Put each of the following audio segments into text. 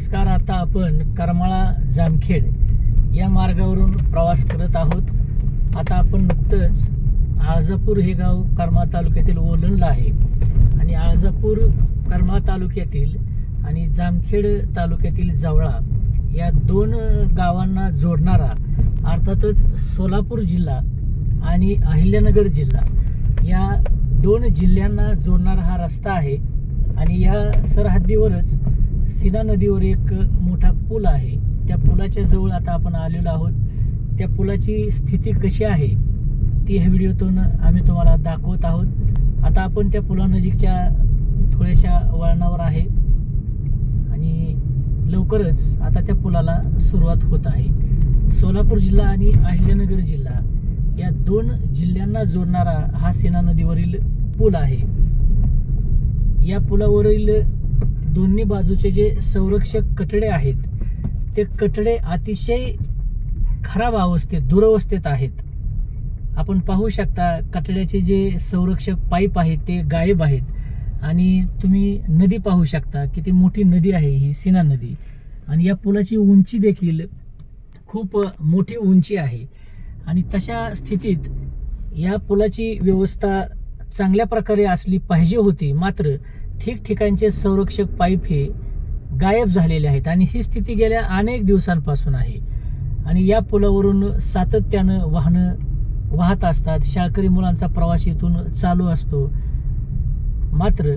नमस्कार आता आपण करमाळा जामखेड या मार्गावरून प्रवास करत आहोत. आता आपण नुकतंच आळजापूर हे गाव करमाळा तालुक्यातील ओलंडलं आहे. आणि आळजापूर करमाळा तालुक्यातील आणि जामखेड तालुक्यातील जवळा या दोन गावांना जोडणारा अर्थातच सोलापूर जिल्हा आणि अहिल्यानगर जिल्हा या दोन जिल्ह्यांना जोडणारा हा रस्ता आहे. आणि या सरहद्दीवरच सीना नदीवर एक मोठा पूल आहे. त्या पुलाच्या जवळ आता आपण आलेलो आहोत. त्या पुलाची स्थिती कशी आहे ती ह्या व्हिडिओतून आम्ही तुम्हाला दाखवत आहोत. आता आपण त्या पुलानजीकच्या थोड्याशा वळणावर आहे. आणि लवकरच आता त्या पुलाला सुरुवात होत आहे. सोलापूर जिल्हा आणि अहिल्यानगर जिल्हा या दोन जिल्ह्यांना जोडणारा हा सीना नदीवरील पूल आहे. या पुलावरील दोन्ही बाजूचे जे संरक्षक कटडे आहेत ते कटडे अतिशय खराब अवस्थेत दुरवस्थेत आहेत. आपण पाहू शकता कठड्याचे जे संरक्षक पाईप आहेत ते गायब आहेत. आणि तुम्ही नदी पाहू शकता किती मोठी नदी आहे ही सीना नदी. आणि या पुलाची उंची देखील खूप मोठी उंची आहे. आणि तशा स्थितीत या पुलाची व्यवस्था चांगल्या प्रकारे असली पाहिजे होती मात्र ठिकठिकाणचे संरक्षक पाईप हे गायब झालेले आहेत आणि ही स्थिती गेल्या अनेक दिवसांपासून आहे. आणि या पुलावरून सातत्यानं वाहनं वाहत असतात. शाळकरी मुलांचा प्रवास इथून चालू असतो. मात्र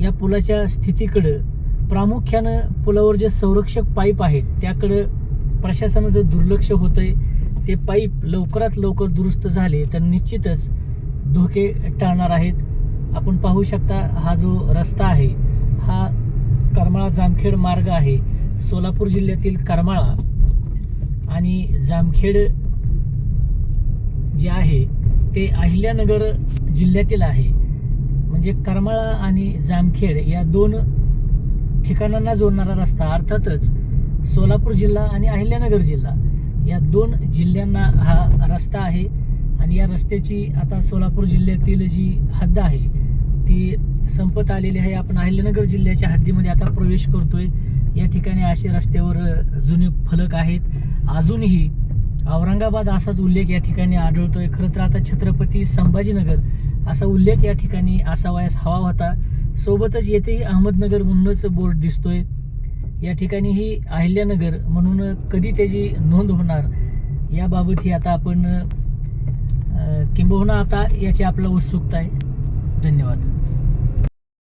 या पुलाच्या स्थितीकडं प्रामुख्यानं पुलावर जे संरक्षक पाईप आहेत त्याकडं प्रशासनाचं दुर्लक्ष होतंय ते पाईप लवकरात लवकर दुरुस्त झाले तर निश्चितच धोके टाळणार आहेत. आपण पाहू शकता हा जो रस्ता आहे हा करमाळा जामखेड मार्ग आहे. सोलापूर जिल्ह्यातील करमाळा आणि जामखेड जे आहे ते अहिल्यानगर जिल्ह्यातील आहे. म्हणजे करमाळा आणि जामखेड या दोन ठिकाणांना जोडणारा रस्ता अर्थातच सोलापूर जिल्हा आणि अहिल्यानगर जिल्हा. या दोन जिल्ह्यांना हा रस्ता आहे. आणि या रस्त्याची आता सोलापूर जिल्ह्यातील जी हद्द आहे ती संपत आलेली आहे. आपण अहिल्यानगर जिल्ह्याच्या हद्दीमध्ये आता प्रवेश करतोय. या ठिकाणी असे रस्त्यावर जुने फलक आहेत. अजूनही औरंगाबाद असाच उल्लेख या ठिकाणी आढळतोय. खरं तर आता छत्रपती संभाजीनगर असा उल्लेख या ठिकाणी असावयास हवा होता. सोबतच येथेही अहमदनगर म्हणूनच बोर्ड दिसतोय. या ठिकाणी ही अहिल्यानगर म्हणून कधी त्याची नोंद होणार याबाबत ही आता आपण किंबहुना आता याची आपलं उत्सुकता आहे. धन्यवाद.